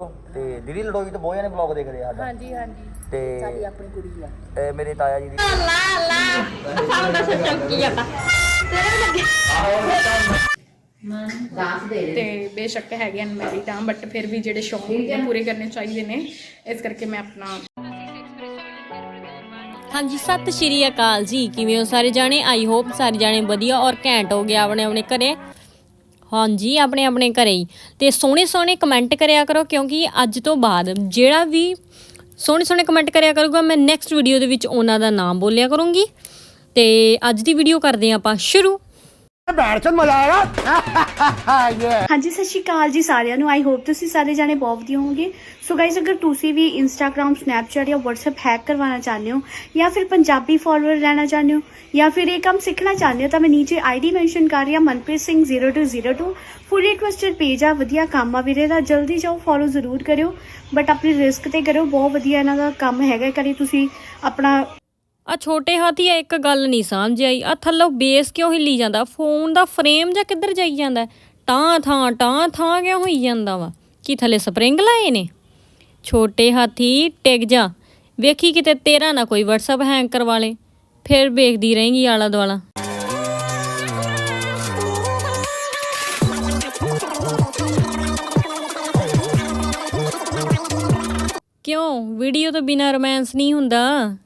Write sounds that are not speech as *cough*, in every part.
ਤੇ ਦੀਦੀ ਲੜੋਈ ਤੇ ਬਹੁਤ ਜਣੇ ਬਲੌਗ ਦੇਖਦੇ ਆ ਸਾਡਾ। ਹਾਂਜੀ ਹਾਂਜੀ। ਤੇ ਸਾਡੀ ਆਪਣੀ ਕੁੜੀ ਆ। ਇਹ ਮੇਰੇ ਤਾਇਆ ਜੀ ਦੀ ਦਾਸ ਦੇ ਤੇ ਬੇਸ਼ੱਕ ਹੈਗੇ ਅਨਮੈਰਿਡ ਆ ਬਟ ਫਿਰ ਵੀ ਜਿਹੜੇ ਸ਼ੌਂਕ ਨੇ ਪੂਰੇ ਕਰਨੇ ਚਾਹੀਦੇ ਨੇ ਇਸ ਕਰਕੇ ਮੈਂ ਆਪਣਾ ਹਾਂਜੀ ਸਤਿ ਸ਼੍ਰੀ ਅਕਾਲ ਜੀ। ਕਿਵੇਂ ਹੋ? ਸਾਰੇ ਜਾਣੇ? ਆਈ ਹੋਪ ਸਾਰੇ ਜਾਣੇ ਵਧੀਆ ਔਰ ਘੈਂਟ ਹੋ ਗਿਆ ਆਪਣੇ ਆਪਣੇ ਘਰੇ। ਹਾਂਜੀ, ਆਪਣੇ ਆਪਣੇ ਘਰੇ ਹੀ। ਤੇ ਸੋਹਣੇ ਸੋਹਣੇ ਕਮੈਂਟ ਕਰਿਆ ਕਰੋ, ਕਿਉਂਕਿ ਅੱਜ ਤੋਂ ਬਾਅਦ ਜਿਹੜਾ ਵੀ ਸੋਹਣੇ ਸੋਹਣੇ ਕਮੈਂਟ ਕਰਿਆ ਕਰੂਗਾ, ਮੈਂ ਨੈਕਸਟ ਵੀਡੀਓ ਦੇ ਵਿੱਚ ਉਹਨਾਂ ਦਾ ਨਾਮ ਬੋਲਿਆ ਕਰੂੰਗੀ। ਤੇ ਅੱਜ ਦੀ ਵੀਡੀਓ ਕਰਦੇ ਹਾਂ ਆਪਾਂ ਸ਼ੁਰੂ। *laughs* ਹਾਂਜੀ, ਸਤਿ ਸ਼੍ਰੀ ਅਕਾਲ ਜੀ ਸਾਰਿਆਂ ਨੂੰ। ਆਈ ਹੋਪ ਤੁਸੀਂ ਸਾਰੇ ਜਾਣੇ ਬਹੁਤ ਵਧੀਆ ਹੋਵੋਗੇ। ਸੋ ਗਾਇਸ ਅਗਰ ਤੁਸੀਂ ਵੀ ਇੰਸਟਾਗ੍ਰam ਸਨੈਪਚੈਟ ਜਾਂ WhatsApp ਹੈਕ ਕਰਵਾਉਣਾ ਚਾਹੁੰਦੇ ਹੋ ਜਾਂ ਫਿਰ ਪੰਜਾਬੀ ਫਾਲੋਅਰ ਲੈਣਾ ਚਾਹੁੰਦੇ ਹੋ ਜਾਂ ਫਿਰ ਇਹ ਕੰਮ ਸਿੱਖਣਾ ਚਾਹੁੰਦੇ ਹੋ ਤਾਂ ਮੈਂ ਨੀਚੇ ਆਈਡੀ ਮੈਂਸ਼ਨ ਕਰ ਰਹੀ ਹਾਂ, Manpreet Singh 0202 fully twisted page ਆ, ਵਧੀਆ ਕੰਮ ਆ ਵੀਰੇ ਦਾ। ਜਲਦੀ ਜਾਓ ਫੋਲੋ ਜ਼ਰੂਰ ਕਰਿਓ। ਬਟ ਆਪਣੀ ਰਿਸਕ ਤੇ ਕਰੋ ਬਹੁਤ ਵਧੀਆ ਇਹਨਾਂ ਦਾ ਕੰਮ ਹੈਗਾ। ਕਰੀ ਤੁਸੀਂ ਆਪਣਾ ਆ ਛੋਟੇ ਹਾਥੀ ਆ, ਇੱਕ ਗੱਲ ਨਹੀਂ ਸਮਝ ਆਈ। ਆ ਥੱਲੋਂ ਬੇਸ ਕਿਉਂ ਹਿੱਲੀ ਜਾਂਦਾ? ਫੋਨ ਦਾ ਫਰੇਮ ਜਾਂ ਕਿੱਧਰ ਜਾਈ ਜਾਂਦਾ? ਟਾਂ ਥਾਂ ਟਾਂ ਥਾਂ ਕਿਉਂ ਹੋਈ ਜਾਂਦਾ ਵਾ? ਕੀ ਥੱਲੇ ਸਪਰਿੰਗ ਲਾਏ ਨੇ? ਛੋਟੇ ਹਾਥੀ, ਟਿਕ ਜਾ। ਵੇਖੀ ਕਿਤੇ ਤੇਰਾ ਨਾ ਕੋਈ WhatsApp ਹੈਂਗ ਕਰਵਾ ਲੇ ਫਿਰ ਵੇਖਦੀ ਰਹੇਂਗੀ ਆਲਾ ਦੁਆਲਾ। ਕਿਉਂ? ਵੀਡੀਓ ਤੋਂ ਬਿਨਾ ਰੋਮਾਂਸ ਨਹੀਂ ਹੁੰਦਾ?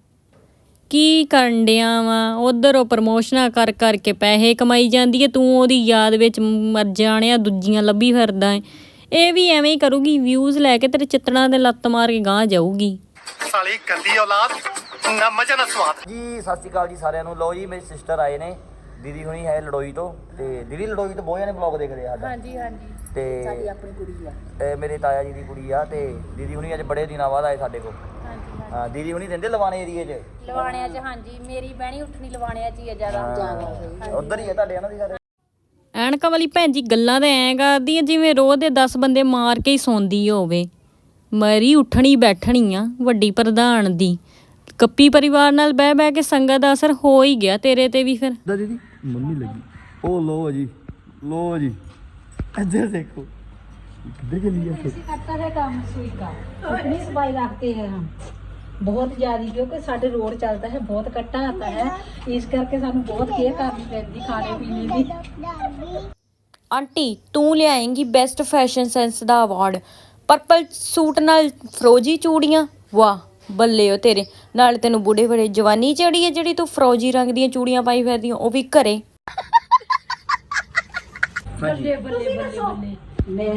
ਕੀ ਕਰਨ ਡਿਆ ਵਾ? ਉਧਰ ਉਹ ਪ੍ਰਮੋਸ਼ਨਾਂ ਕਰ ਕਰਕੇ ਪੈਸੇ ਕਮਾਈ ਜਾਂਦੀ ਏ ਤੂੰ ਉਹਦੀ ਯਾਦ ਵਿੱਚ ਮਰ ਜਾਣਿਆ ਦੂਜੀਆਂ ਲੱਭੀ ਫਿਰਦਾ ਏ ਇਹ ਵੀ ਐਵੇਂ ਹੀ ਕਰੂਗੀ ਵਿਊਜ਼ ਲੈ ਕੇ ਤੇਰੇ ਚਿੱਤੜਾਂ ਦੇ ਲੱਤ ਮਾਰ ਕੇ ਗਾਂ ਜਾਊਗੀ। ਸਾਲੀ ਗੰਦੀ ਔਲਾਦ ਨਾ ਮਜ਼ਾ ਨਾ ਸਵਾਦ। ਜੀ ਸਤਿ ਸ਼੍ਰੀ ਅਕਾਲ ਜੀ ਸਾਰਿਆਂ ਨੂੰ। ਲੋ ਜੀ ਮੇਰੇ ਸਿਸਟਰ ਆਏ ਨੇ। ਦੀਦੀ ਹੁਣੀ ਹੈ ਲੜੋਈ ਤੋਂ ਤੇ ਦੀਦੀ ਲੜੋਈ ਤੋਂ ਬਹੁਤ ਜਣੇ ਬਲੌਗ ਦੇਖਦੇ ਆ ਸਾਡਾ। ਹਾਂਜੀ ਹਾਂਜੀ। ਤੇ ਸਾਡੀ ਆਪਣੀ ਕੁੜੀ ਆ। ਇਹ ਮੇਰੇ ਤਾਇਆ ਜੀ ਦੀ ਕੁੜੀ ਆ ਤੇ ਦੀਦੀ ਹੁਣੀ ਅੱਜ ਬੜੇ ਦਿਨਾਂ ਬਾਅਦ ਆਏ ਸਾਡੇ ਕੋਲ। ਹਾਂਜੀ। ਹਾਂ ਦੀਦੀ ਹੁਣੀ ਰਹਿੰਦੇ ਲਵਾਣੇ ਏਰੀਏ 'ਚ ਲਵਾਣਿਆਂ 'ਚ ਹਾਂਜੀ ਮੇਰੀ ਬਹਿਣੀ ਉੱਠਣੀ ਲਵਾਣਿਆਂ 'ਚ ਹੀ ਆ ਜ਼ਿਆਦਾ ਉਧਰ ਹੀ ਆ ਤੁਹਾਡੇ ਇਹਨਾਂ ਦੀ ਸਾਰੇ ਐਨਕਾਂ ਵਾਲੀ ਭੈਣ ਜੀ ਗੱਲਾਂ ਤਾਂ ਐਂ ਕਰਦੀ ਆ ਜਿਵੇਂ ਰੋਜ਼ ਦੇ 10 ਬੰਦੇ ਮਾਰ ਕੇ ਹੀ ਸੌਂਦੀ ਹੋਵੇ ਮਰੀ ਉੱਠਣੀ ਬੈਠਣੀ ਆ ਵੱਡੀ ਪ੍ਰਧਾਨ ਦੀ ਕੱਪੀ ਪਰਿਵਾਰ ਨਾਲ ਬਹਿ ਬਹਿ ਕੇ ਸੰਗਤ ਦਾ ਅਸਰ ਹੋ ਹੀ ਗਿਆ ਤੇਰੇ ਤੇ ਵੀ ਫਿਰ ਦਾ ਦੀਦੀ ਮੰਮੀ ਲੱਗੀ ਉਹ ਲੋ ਜੀ ਲੋ ਜੀ ਇੱਧਰ ਦੇਖੋ ਕਿੱਥੇ ਚਲੀ ਗਿਆ ਫਿਰ? करता है काम सुई का इतनी सफाई रखते हैं हम ਬਹੁਤ ਜ਼ਿਆਦਾ ਕਿਉਂਕਿ ਸਾਡੇ ਰੋਡ ਚੱਲਦਾ ਹੈ ਬਹੁਤ ਕੱਟਾ ਆਤਾ ਹੈ। ਇਸ ਕਰਕੇ ਸਾਨੂੰ ਬਹੁਤ ਕੇਅਰ ਕਰਨੀ ਪੈਂਦੀ ਖਾਣੇ ਪੀਣੇ ਦੀ। ਆਂਟੀ ਤੂੰ ਲਿਆਏਂਗੀ ਬੈਸਟ ਫੈਸ਼ਨ ਸੈਂਸ ਦਾ ਅਵਾਰਡ ਪਰਪਲ ਸੂਟ ਨਾਲ ਫਰੋਜੀ ਚੂੜੀਆਂ? ਵਾਹ ਬੱਲੇ ਓ ਤੇਰੇ। ਨਾਲ ਤੈਨੂੰ ਬੁੜੇ ਬੜੇ ਜਵਾਨੀ ਚੜੀ ਹੈ ਜਿਹੜੀ ਤੂੰ ਫਰੋਜੀ ਰੰਗ ਦੀਆਂ ਚੂੜੀਆਂ ਪਾਈ ਫਿਰਦੀ ਉਹ ਵੀ ਘਰੇ। ਬੱਲੇ ਬੱਲੇ ਬੱਲੇ। ਮੈਂ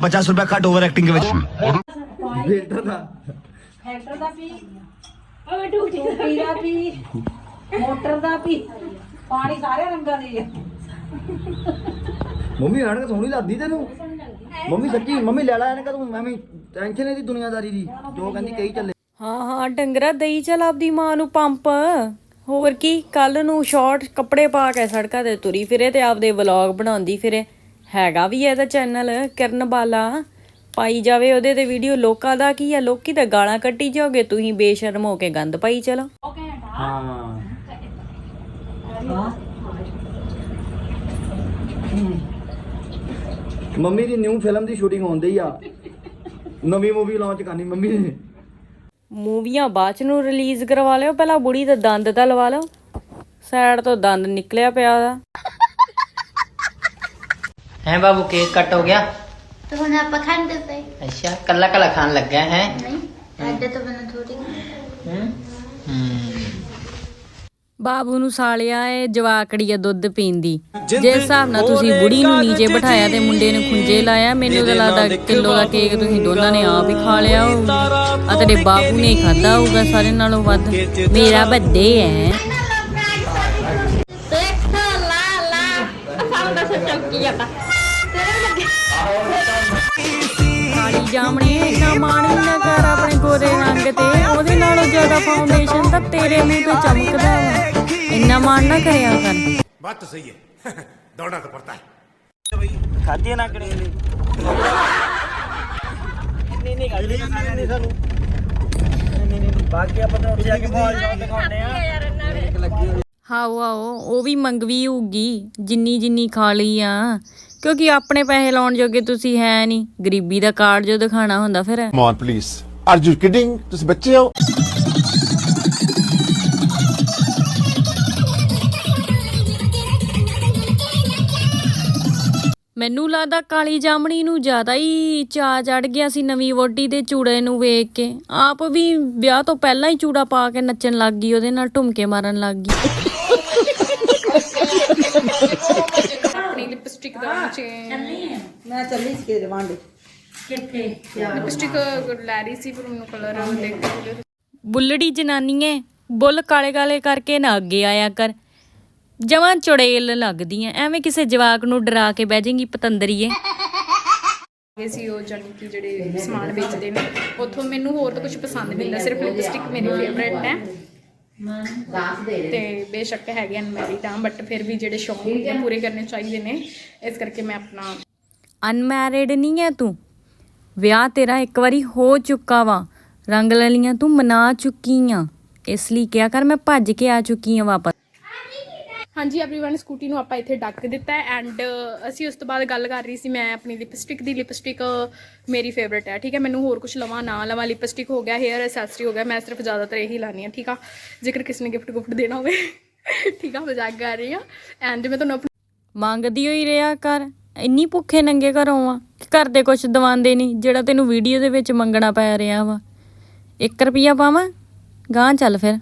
ਮੰਮੀ ਰੁਪਏ ਘੱਟ ਓਵਰ ਐਕਟਿੰਗ ਵਿੱਚ। ਮੰਮੀ ਆਣ ਕੇ ਸੋਹਣੀ ਲੱਗਦੀ ਤੈਨੂੰ। ਮੰਮੀ ਸੱਚੀ ਮੰਮੀ ਲੈ ਲਾ ਇਹਨਾਂ ਕਾ ਤੂੰ ਮੰਮੀ ਟੈਨਸ਼ਨ ਇਹਦੀ ਦੁਨੀਆਦਾਰੀ ਦੀ। ਜੋ ਕਹਿੰਦੀ ਕਹੀ ਚੱਲੇ। ਹਾਂ ਹਾਂ ਡੰਗਰਾ ਦਈ ਚੱਲ ਆਪਦੀ ਮਾਂ ਨੂੰ ਪੰਪ। ਹੋਰ ਕੀ ਕੱਲ ਨੂੰ ਸ਼ਾਰਟ ਕੱਪੜੇ ਪਾ ਕੇ ਸੜਕਾਂ ਤੇ ਤੁਰੀ ਫਿਰੇ ਤੇ ਆਪਦੇ ਵਲੌਗ ਬਣਾਉਂਦੀ ਫਿਰੇ। ਹੈਗਾ ਵੀ ਇਹਦਾ ਚੈਨਲ ਕਿਰਨ ਬਾਲਾ। ਪਾਈ ਜਾਵੇ ਉਹਦੇ ਤੇ ਵੀਡੀਓ ਲੋਕਾਂ ਦਾ ਕੀ ਆ, ਲੋਕੀ ਤਾਂ ਗਾਲਾਂ ਕੱਢੀ ਜਾਓਗੇ, ਤੁਸੀਂ ਬੇਸ਼ਰਮ ਹੋ ਕੇ ਗੰਦ ਪਾਈ, ਚਲੋ। ਹਾਂ। ਮੰਮੀ ਦੀ ਨਿਊ ਫਿਲਮ ਦੀ ਸ਼ੂਟਿੰਗ ਹੁੰਦੀ ਆ। ਨਵੀਂ ਮੂਵੀ ਲਾਂਚ ਕਰਨੀ ਮੰਮੀ ਨੇ। ਮੂਵੀਆਂ ਬਾਅਦ ਚ ਨੂੰ ਰਿਲੀਜ਼ ਕਰਵਾ ਲਿਓ। ਪਹਿਲਾਂ ਬੁੜੀ ਦਾ ਦੰਦ ਤਾਂ ਲਵਾ ਲਓ। ਸਾਈਡ ਤੋਂ ਦੰਦ ਨਿਕਲਿਆ ਪਿਆ ਦਾ ਹੈ ਬਾਬੂ ਕੇਕ ਕੱਟ ਹੋ ਗਿਆ? तो ਹੁਣ ਆਪਾਂ ਖਾਂਦੇ ਪਏ ਅੱਛਾ ਕੱਲਾ ਕੱਲਾ ਖਾਣ ਲੱਗਾ ਹੈ? ਨਹੀਂ ਸਾਡੇ ਤਾਂ ਬਣਾ ਥੋੜੀ ਹੂੰ। ਬਾਬੂ ਨੂੰ ਸਾਲਿਆ ਏ ਜਵਾਕੜੀ ਆ ਦੁੱਧ ਪੀਂਦੀ। ਜੇ ਹਿਸਾਬ ਨਾਲ ਤੁਸੀਂ ਬੁੜੀ ਨੂੰ ਨੀਚੇ ਬਿਠਾਇਆ ਤੇ ਮੁੰਡੇ ਨੂੰ ਖੁੰਝੇ ਲਾਇਆ ਮੈਨੂੰ ਤਾਂ ਲੱਗਦਾ ਕਿਲੋ ਦਾ ਕੇਕ ਤੁਸੀਂ ਦੋਨਾਂ ਨੇ ਆਪ ਹੀ ਖਾ ਲਿਆ ਹੋਊ ਆ ਤੇਰੇ ਬਾਪੂ ਨੇ ਖਾਦਾ ਹੋਊਗਾ ਸਾਰੇ ਨਾਲੋਂ ਵੱਧ। ਮੇਰਾ ਵੱਡੇ ਐ। ਤੇਰੇ ਮੂੰਹ ਤੇ ਚਮਕਦਾ ਹੈ ਵਾ ਇੰਨਾ ਮਾਣ ਨਾ ਕਰਿਆ ਕਰ ਬਾਤ ਤਾਂ ਸਹੀ ਹੈ। *laughs* ਦੌੜਨਾ ਤਾਂ ਪੜਤਾ ਹੈ। ਖਾਦੀ ਨਾ ਕਣੀ ਨਹੀਂ ਨਹੀਂ ਨਹੀਂ ਸਾਨੂੰ? ਨਹੀਂ ਨਹੀਂ ਬਾਕੀ ਆਪਾਂ ਤਾਂ ਉੱਥੇ ਜਾ ਕੇ ਸ਼ੌਟ ਦਿਖਾਉਂਦੇ ਆ ਹਾਓ ਆਓ ਉਹ ਵੀ ਮੰਗਵੀ ਹੋਊਗੀ। ਜਿੰਨੀ ਜਿੰਨੀ ਖਾ ਲਈ ਆ। ਕਿਉਂਕਿ ਆਪਣੇ ਪੈਸੇ ਲਾਉਣ ਜੋਗੇ ਤੁਸੀਂ ਹੈ ਨਹੀਂ। ਗਰੀਬੀ ਦਾ ਕਾਰਡ ਜੋ ਦਿਖਾਣਾ ਹੁੰਦਾ ਫਿਰ। On, please. Are you kidding? ਤੁਸੀਂ ਬੱਚੇ ਹੋ? ਮੈਨੂੰ ਲੱਗਦਾ ਕਾਲੀ ਜਾਮਣੀ ਨੂੰ ਜ਼ਿਆਦਾ ਹੀ ਚਾ ਚੜ ਗਿਆ ਸੀ ਨਵੀਂ ਵੋਟੀ ਦੇ ਚੂੜੇ ਨੂੰ ਵੇਖ ਕੇ। ਆਪ ਵੀ ਵਿਆਹ ਤੋਂ ਪਹਿਲਾਂ ਹੀ ਚੂੜਾ ਪਾ ਕੇ ਨੱਚਣ ਲੱਗ ਗਈ ਉਹਦੇ ਨਾਲ ਢੁਮਕੇ ਮਾਰਨ ਲੱਗ ਗਈ। ਆਪਣੀ ਲਿਪਸਟਿਕ ਦਾ ਚੇਂਜ ਮੈਂ ਚੱਲੀ ਸੀ ਕਿਤੇ ਵਾਂਡੇ ਲਿਪਸਟਿਕ ਲੈ ਰਹੀ ਸੀ ਪਰ ਮੈਨੂੰ ਕਲਰ ਦੇਖ ਕੇ ਬੁੱਲੜੀ ਜਨਾਨੀਏ ਬੁੱਲ ਕਾਲੇ ਕਾਲੇ ਕਰਕੇ ਨਾ ਅੱਗੇ ਆਇਆ ਕਰ। ਜਮਾਂ ਚੁੜੇਲ ਲੱਗਦੀਆਂ ਐਵੇਂ ਕਿਸੇ ਜਵਾਕ ਨੂੰ ਡਰਾ ਕੇ ਬਹਿ ਜਾਏਗੀ ਪਤੰਦਰੀਏ। ਗਏ ਸੀ ਉਹ ਜਾਨੀ ਕਿ ਜਿਹੜੇ ਸਮਾਨ ਵੇਚਦੇ ਨੇ ਉੱਥੋਂ ਮੈਨੂੰ ਹੋਰ ਤਾਂ ਕੁਝ ਪਸੰਦ ਨਹੀਂ ਹੁੰਦਾ ਸਿਰਫ ਲਿਪਸਟਿਕ ਮੇਰੀ ਫੇਵਰੇਟ ਹੈ। ਤੇ ਬੇਸ਼ੱਕ ਹੈਗੇ ਅਨਮੈਰਿਡ ਆ ਬਟ ਫਿਰ ਵੀ ਜਿਹੜੇ ਸ਼ੌਂਕ ਨੇ ਪੂਰੇ ਕਰਨੇ ਚਾਹੀਦੇ ਨੇ ਇਸ ਕਰਕੇ ਮੈਂ ਆਪਣਾ ਅਨਮੈਰਿਡ ਨਹੀਂ ਹੈ ਤੂੰ? ਵਿਆਹ ਤੇਰਾ ਇੱਕ ਵਾਰੀ ਹੋ ਚੁੱਕਾ ਵਾ ਰੰਗ ਲਲੀਆਂ ਤੂੰ ਮਨਾ ਚੁੱਕੀ ਆ ਇਸ ਲਈ ਕਿਹਾ ਕਰ ਮੈਂ ਭੱਜ ਕੇ ਆ ਚੁੱਕੀ ਆ ਵਾਪਸ। ਹਾਂਜੀ एवरीवन ਸਕੂਟੀ ਨੂੰ ਆਪਾਂ ਇੱਥੇ ਡੱਕ ਦਿੱਤਾ ਹੈ ਐਂਡ ਅਸੀਂ ਉਸ ਤੋਂ ਬਾਅਦ ਗੱਲ ਕਰ ਰਹੀ ਸੀ ਮੈਂ ਆਪਣੀ ਲਿਪਸਟਿਕ ਦੀ ਲਿਪਸਟਿਕ ਮੇਰੀ ਫੇਵਰਟ ਹੈ ਠੀਕ ਹੈ ਮੈਨੂੰ ਹੋਰ ਕੁਝ ਲਵਾਂ ਨਾ ਲਵਾਂ ਲਿਪਸਟਿਕ ਹੋ ਗਿਆ ਹੇਅਰ ਐਸੈਸਰੀ ਹੋ ਗਿਆ ਮੈਂ ਸਿਰਫ ਜ਼ਿਆਦਾਤਰ ਇਹੀ ਲਾਨੀ ਆ ਠੀਕ ਆ ਜੇਕਰ ਕਿਸੇ ਨੇ ਗਿਫਟ ਗੁਫਟ ਦੇਣਾ ਹੋਵੇ *laughs* ਠੀਕ ਆ ਮਜ਼ਾਕ ਕਰ ਰਹੀ ਆ ਐਂਡ ਮੈਂ ਤੁਹਾਨੂੰ ਆਪਣੀ ਮੰਗਦੀ ਹੋਈ ਰਿਹਾ ਕਰ ਇੰਨੀ ਭੁੱਖੇ ਨੰਗੇ ਘਰੋਂ ਆ ਕਿ ਘਰ ਦੇ ਕੁਝ ਦਵਾਉਂਦੇ ਨਹੀਂ ਜਿਹੜਾ ਤੈਨੂੰ ਵੀਡੀਓ ਦੇ ਵਿੱਚ ਮੰਗਣਾ ਪੈ ਰਿਹਾ ਵਾ 1 ਰੁਪਿਆ ਪਾਵਾਂ ਗਾਂ ਚੱਲ ਫਿਰ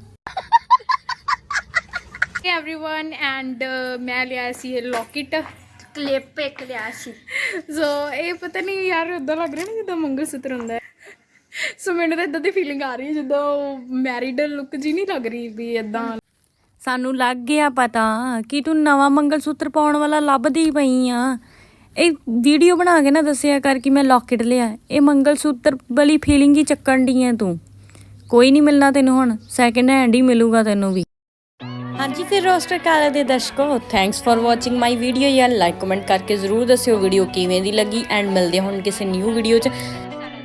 एवरीवन ਐਂਡ ਮੈਂ ਲਿਆ ਸੀ ਇਹ ਲੋਕਟ क्लिप एक लिया सी ਸੋ ਇਹ ਪਤਾ ਨਹੀਂ ਯਾਰ ਉਦਾਂ ਲੱਗ ਰਿਹਾ ਨਾ ਜਿੱਦਾਂ ਮੰਗਲ ਸੂਤਰ ਹੁੰਦਾ ਹੈ ਸੋ ਮੈਨੂੰ ਤਾਂ ਇਦਾਂ ਦੀ ਫੀਲਿੰਗ ਆ ਰਹੀ ਹੈ ਜਿੱਦਾਂ ਮੈਰਿਡ ਲੁੱਕ ਜੀ ਨਹੀਂ ਲੱਗ ਰਹੀ ਵੀ ਇਦਾਂ ਸਾਨੂੰ ਲੱਗ ਗਿਆ ਪਤਾ ਕਿ ਤੂੰ ਨਵਾਂ ਮੰਗਲ ਸੂਤਰ ਪਾਉਣ ਵਾਲਾ ਲੱਭਦੀ ਪਈ ਆ ਇਹ ਵੀਡੀਓ ਬਣਾ ਕੇ ਨਾ ਦੱਸਿਆ ਕਰ ਕਿ ਮੈਂ ਲੋਕਟ ਲਿਆ ਇਹ ਮੰਗਲ ਸੂਤਰ ਵਾਲੀ ਫੀਲਿੰਗ ਹੀ ਚੱਕਣ ਦੀ ਆ ਤੂੰ ਕੋਈ ਨਹੀਂ ਮਿਲਣਾ ਤੈਨੂੰ ਹੁਣ ਸੈਕਿੰਡ ਹੈਂਡ ਹੀ ਮਿਲੂਗਾ ਤੈਨੂੰ ਵੀ ਹਾਂਜੀ, ਫਿਰ ਰੋਸਟਰ ਕਾਲਾ ਦੇ ਦਰਸ਼ਕੋ thanks for watching my video ਯਾਰ। ਲਾਈਕ ਕਮੈਂਟ ਕਰਕੇ ਜ਼ਰੂਰ ਦੱਸਿਓ ਵੀਡੀਓ ਕਿਵੇਂ ਦੀ ਲੱਗੀ। ਐਂਡ ਮਿਲਦੇ ਹਾਂ ਹੁਣ ਕਿਸੇ ਨਿਊ ਵੀਡੀਓ 'ਚ।